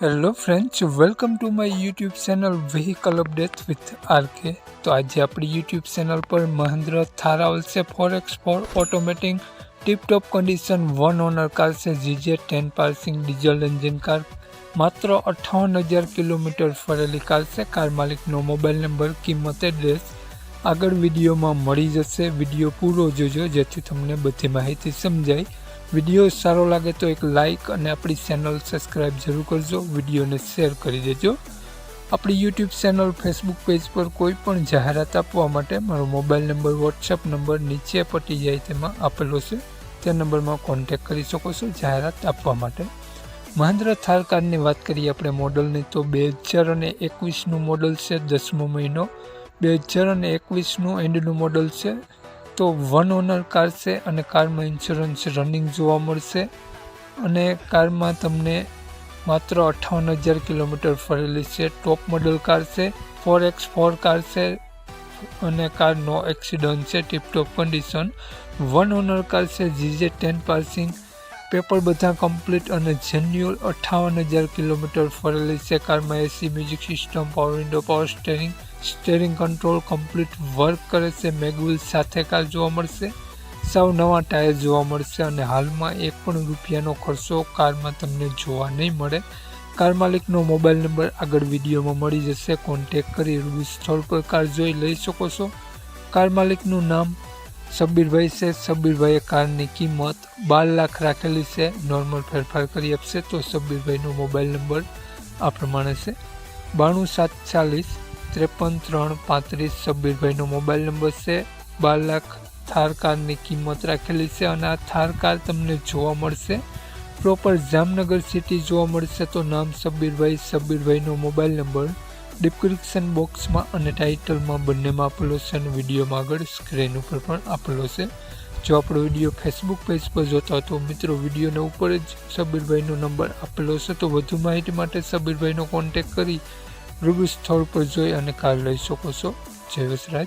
Hello friends welcome to my YouTube channel vehicle update with RK તો આજે આપણી YouTube channel પર મહેન્દ્ર થાર આવશે four X four automatic tiptop condition one owner car છે GJ ten passing diesel engine car માત્ર અઠ્ઠાવન હજાર kilometre ફરેલી કાર છે કાર માલિકનો મોબાઈલ નંબર કિંમત એડ્રેસ આગળ વિડીયોમાં મળી જશે. વીડિયો પૂરો જોજો, જેથી તમને બધી માહિતી સમજાય. વીડિયો સારો લાગે તો એક લાઇક અને આપણી ચેનલ સબસ્ક્રાઈબ જરૂર કરજો. વિડીયોને શેર કરી દેજો. આપણી યુટ્યુબ ચેનલ, ફેસબુક પેજ પર કોઈ પણ જાહેરાત આપવા માટે મારો મોબાઈલ નંબર વોટ્સઅપ નંબર નીચે પટી જાય તેમાં આપેલો છે. તે નંબરમાં કોન્ટેક કરી શકો છો જાહેરાત આપવા માટે. મહેન્દ્ર થાર કારની વાત કરીએ આપણે મોડલની, તો બે હજાર અને એકવીસનું મોડલ છે દસમો મહિનો. બે હજાર અને એકવીસનું એન્ડનું મોડલ છે તો વન ઓનર કાર છે અને કારમાં ઇન્સ્યોરન્સ રનિંગ જોવા મળશે. અને કારમાં તમને માત્ર અઠ્ઠાવન હજાર કિલોમીટર ફરેલી છે. ટોપ મોડલ કાર છે ફોર એક્સ ફોર કાર છે અને કાર નો એક્સિડન્ટ છે tiptop condition one owner car છે જીજે ટેન પાસિંગ પેપર બધા કમ્પ્લીટ અને જેન્યુઅલ અઠ્ઠાવન હજાર કિલોમીટર ફરેલી છે. કારમાં AC music system power window power steering steering control complete work કરે છે. મેગવિલ સાથે કાર જોવા મળશે. સાવ નવા ટાયર જોવા મળશે અને હાલમાં એક પણ રૂપિયાનો ખર્ચો કારમાં તમને જોવા નહીં મળે. કાર માલિકનો મોબાઈલ નંબર આગળ વિડીયોમાં મળી જશે. કોન્ટેક કરી રૂબી સ્થળ પર કાર જોઈ લઈ શકો છો. કાર માલિકનું નામ સબીરભાઈ છે. સબીરભાઈએ કારની કિંમત બાર લાખ રાખેલી છે. નોર્મલ ફેરફાર કરી આપશે તો સબીરભાઈનો મોબાઈલ નંબર આ પ્રમાણે છે. બાણું સાત ચાલીસ ત્રેપન, ત્રણ, પાંત્રીસ સબ્બીરભાઈનો મોબાઈલ નંબર છે. બાર લાખ થાર કારની કિંમત રાખેલી છે અને આ થાર કાર તમને જોવા મળશે. પ્રોપર જામનગર સિટી જોવા મળશે તો નામ સબીરભાઈ સબીરભાઈનો મોબાઈલ નંબર ડિસ્ક્રિપ્શન બોક્સમાં અને ટાઇટલમાં બંનેમાં આપેલો છે અને વિડીયોમાં આગળ સ્ક્રીન ઉપર પણ આપેલો છે. જો આપણો વીડિયો ફેસબુક પેજ પર જોતા તો મિત્રો વિડીયોના ઉપર જ સબીરભાઈનો નંબર આપેલો છે. તો વધુ માહિતી માટે સબીરભાઈનો કોન્ટેક કરી રૂબરૂ સ્થળ પર જોઈ અને કાર લઈ શકો છો. જય વસરાજ.